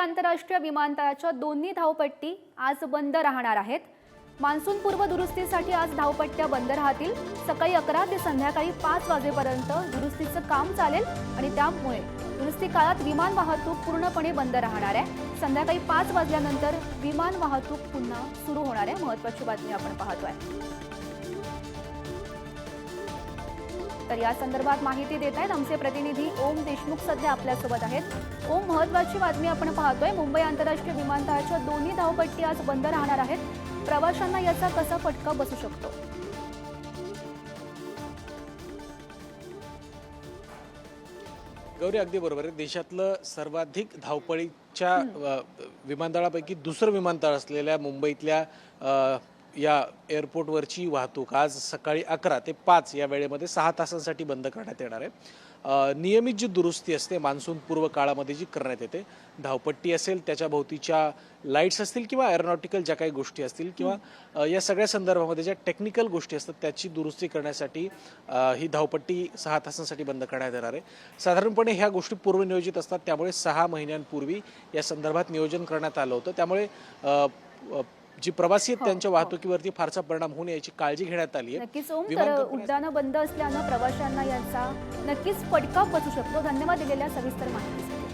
आंतरराष्ट्रीय विमानतळाच्या दोन्ही धावपट्टी आज बंद राहणार आहेत. मान्सूनपूर्व दुरुस्तीसाठी आज धावपट्ट्या बंद राहतील. सकाळी अकरा ते संध्याकाळी पाच वाजेपर्यंत दुरुस्तीचं काम चालेल आणि त्यामुळे दुरुस्ती काळात विमान वाहतूक पूर्णपणे बंद राहणार आहे. संध्याकाळी पाच वाजल्यानंतर विमान वाहतूक पुन्हा सुरू होणार आहे. महत्वाची बातमी आपण पाहतोय. तर या संदर्भात माहिती देत आहेत आमचे प्रतिनिधी ओम देशमुख सध्या आपल्यासोबत आहेत. ओम महत्वाची बातमी आपण पाहतोय. मुंबई आंतरराष्ट्रीय विमानतळाच्या दोन्ही धावपट्टी आज बंद राहणार आहेत. प्रवाशांना याचा कसा फटका बसू शकतो? गौरी अगदी बरोबर आहे. देशातलं सर्वाधिक धावपळीच्या विमानतळापैकी दुसरं विमानतळ असलेल्या मुंबईतल्या या एअरपोर्टवरची वाहतूक आज सकाळी अकरा ते पाच या वेळेमध्ये सहा तासांसाठी बंद करण्यात येणार आहे. नियमित जी दुरुस्ती असते मान्सून पूर्व काळामध्ये जी करण्यात येते धावपट्टी असेल त्याच्या भोवतीच्या लाईट्स असतील किंवा एरोनॉटिकल ज्या काही गोष्टी असतील किंवा या सगळ्या संदर्भामध्ये ज्या टेक्निकल गोष्टी असतात त्याची दुरुस्ती करण्यासाठी ही धावपट्टी सहा तासांसाठी बंद करण्यात येणार आहे. साधारणपणे ह्या गोष्टी पूर्वनियोजित असतात त्यामुळे सहा महिन्यांपूर्वी या संदर्भात नियोजन करण्यात आलं होतं. त्यामुळे जी प्रवासी आहेत त्यांच्या वाहतुकीवरती फारसा परिणाम होऊ नये याची काळजी घेण्यात आली आहे. नक्कीच ओम विमान तर कंपन्या- उड्डाणं बंद असल्यानं प्रवाशांना याचा नक्कीच फटका बसू शकतो. धन्यवाद दिलेल्या सविस्तर माहितीसाठी.